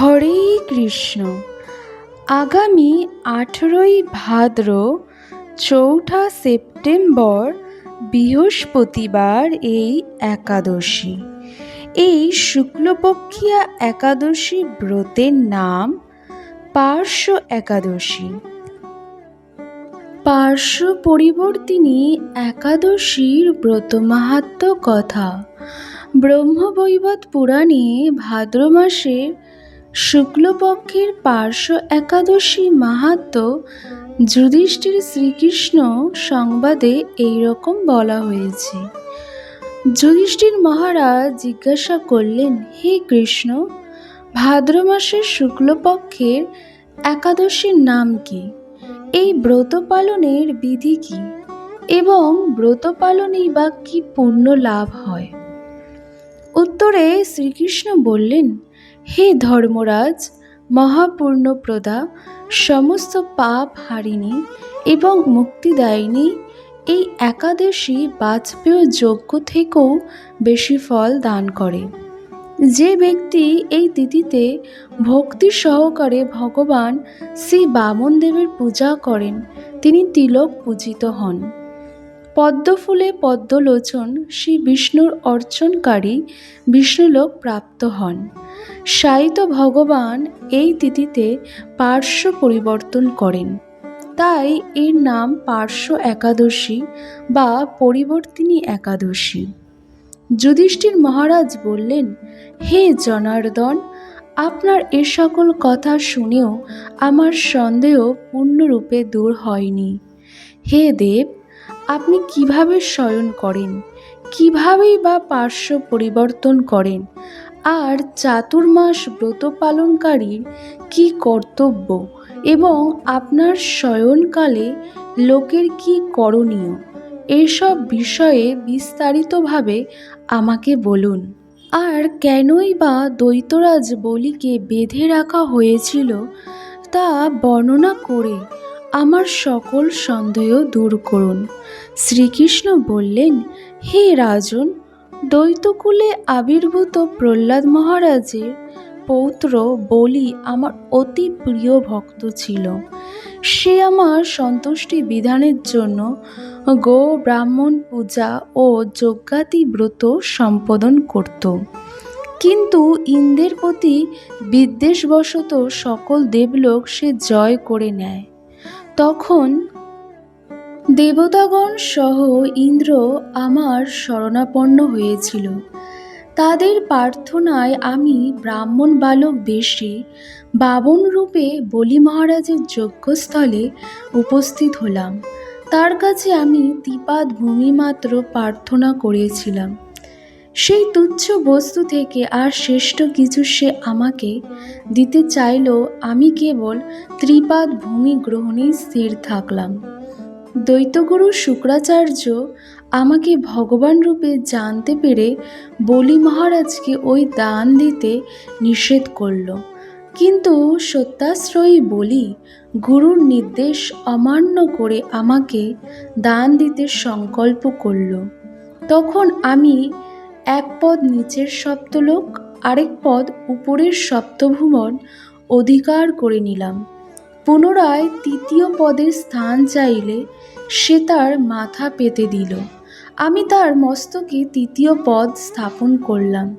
হরে কৃষ্ণ। আগামী আঠেরোই ভাদ্র চৌঠা সেপ্টেম্বর বৃহস্পতিবার এই একাদশী। এই শুক্লপক্ষিয়া একাদশী ব্রতের নাম পার্শ্ব একাদশী। পার্শ্ব পরিবর্তিনী একাদশীর ব্রত মাহাত্ম কথা। ব্রহ্মবৈবত পুরাণে ভাদ্র মাসের শুক্লপক্ষের পার্শ্ব একাদশী মাহাত্ম যুধিষ্ঠির শ্রীকৃষ্ণ সংবাদে এই রকম বলা হয়েছে। যুধিষ্ঠির মহারাজ জিজ্ঞাসা করলেন, হে কৃষ্ণ, ভাদ্র মাসের শুক্লপক্ষের একাদশীর নাম কি? এই ব্রত পালনের বিধি কি? এবং ব্রত পালনেই বা কি পুণ্য লাভ হয়? উত্তরে শ্রীকৃষ্ণ বললেন হে ধর্মরাজ, মহাপূর্ণপ্রদা, সমস্ত পাপ হারিণী এবং মুক্তিদায়িনী, এই একাদশী বাজপেয় যজ্ঞ থেকেও বেশি ফল দান করে। যে ব্যক্তি এই তিথিতে ভক্তি সহকারে ভগবান শ্রী বামন দেবের পূজা করেন, তিনি তিলক পূজিত হন। পদ্মফুলে পদ্মলোচন শ্রী বিষ্ণুর অর্চনকারী বিষ্ণুলোক প্রাপ্ত হন। সাহিত্য ভগবান এই তিথিতে পার্শ্ব পরিবর্তন করেন। তাই এর নাম পার্শ্ব একাদশী বা পরিবর্তিনী একাদশী। যুধিষ্ঠির মহারাজ বললেন, হে জনার্দন, আপনার এ সকল কথা শুনেও আমার সন্দেহ পূর্ণরূপে দূর হয়নি। হে দেব আপনি কীভাবে শয়ন করেন? কিভাবেই বা পার্শ্ব পরিবর্তন করেন? আর চাতুর্মাস ব্রত পালনকারীর কি কর্তব্য? এবং আপনার শয়নকালে লোকের কি করণীয়? এসব বিষয়ে বিস্তারিতভাবে আমাকে বলুন। আর কেনই বা দৈতরাজ বলিকে বেঁধে রাখা হয়েছিল তা বর্ণনা করে আমার সকল সন্দেহ দূর করুন। শ্রীকৃষ্ণ বললেন, হে রাজন, দ্বৈতকুলে আবির্ভূত প্রহ্লাদ মহারাজের পৌত্র বলি আমার অতি প্রিয় ভক্ত ছিল। সে আমার সন্তুষ্টি বিধানের জন্য গো ব্রাহ্মণ পূজা ও যজ্ঞাতি ব্রত সম্পাদন করত। কিন্তু ইন্দ্রের প্রতি বিদ্বেষবশত সকল দেবলোক সে জয় করে নেয়। তখন দেবতাগণ সহ ইন্দ্র আমার শরণাপন্ন হয়েছিল। তাদের প্রার্থনায় আমি ব্রাহ্মণ বালক বেশে বাবন রূপে বলি মহারাজের যজ্ঞস্থলে উপস্থিত হলাম। তার কাছে আমি তিপাদ ভূমি মাত্র প্রার্থনা করেছিলাম। সেই তুচ্ছ বস্তু থেকে আর শ্রেষ্ঠ কিছু সে আমাকে দিতে চাইলেও আমি কেবল ত্রিপাদ ভূমি গ্রহণেই স্থির থাকলাম। দ্বৈতগুরু শুক্রাচার্য আমাকে ভগবান রূপে জানতে পেরে বলি মহারাজকে ওই দান দিতে নিষেধ করল। কিন্তু সত্যাশ্রয়ী বলি, গুরুর নির্দেশ অমান্য করে আমাকে দান দিতে সংকল্প করল। তখন আমি এক পদ নিচের সপ্তলোক, আরেক পদ উপরের সপ্তভুবন অধিকার করে নিলাম। পুনরায় তৃতীয় পদের স্থান চাইলে সে তার মাথা পেতে দিল। আমি তার মস্তকে তৃতীয় পদ স্থাপন করলাম।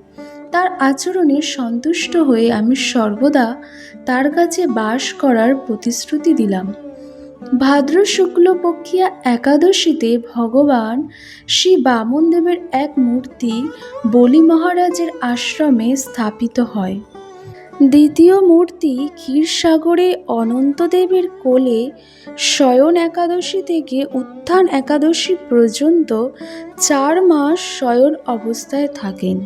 তার আচরণে সন্তুষ্ট হয়ে আমি সর্বদা তার কাছে বাস করার প্রতিশ্রুতি দিলাম। ভাদ্র শুক্লপক্ষিয়া একাদশীতে ভগবান শ্রী বামনদেবের এক মূর্তি বলি মহারাজের আশ্রমে স্থাপিত হয়। দ্বিতীয় মূর্তি ক্ষীরসাগরে অনন্তদেবের কোলে শয়ন একাদশী থেকে উত্থান একাদশী পর্যন্ত চার মাস শয়ন অবস্থায় থাকেন।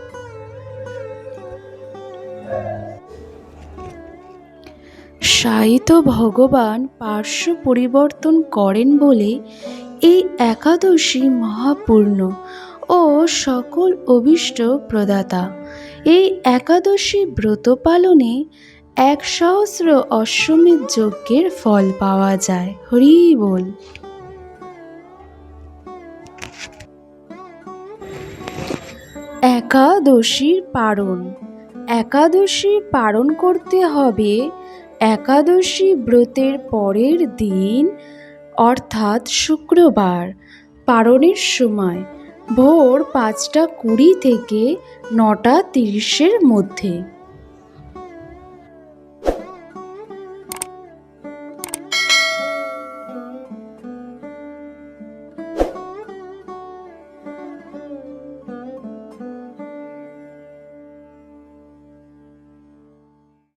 সাহিত্য ভগবান পার্শ্ব পরিবর্তন করেন বলে এই একাদশী মহাপূর্ণ ও সকল অভিষ্ট প্রদাতা। এই একাদশী ব্রত পালনে এক সহস্র অশ্বমেধ যজ্ঞের ফল পাওয়া যায়। হরি বল। একাদশীর পারণ। একাদশী পালন করতে হবে একাদশী ব্রতের পরের দিন, অর্থাৎ শুক্রবার, পারণের সময়, ভোর পাঁচটা কুড়ি থেকে নটা তিরিশের মধ্যে।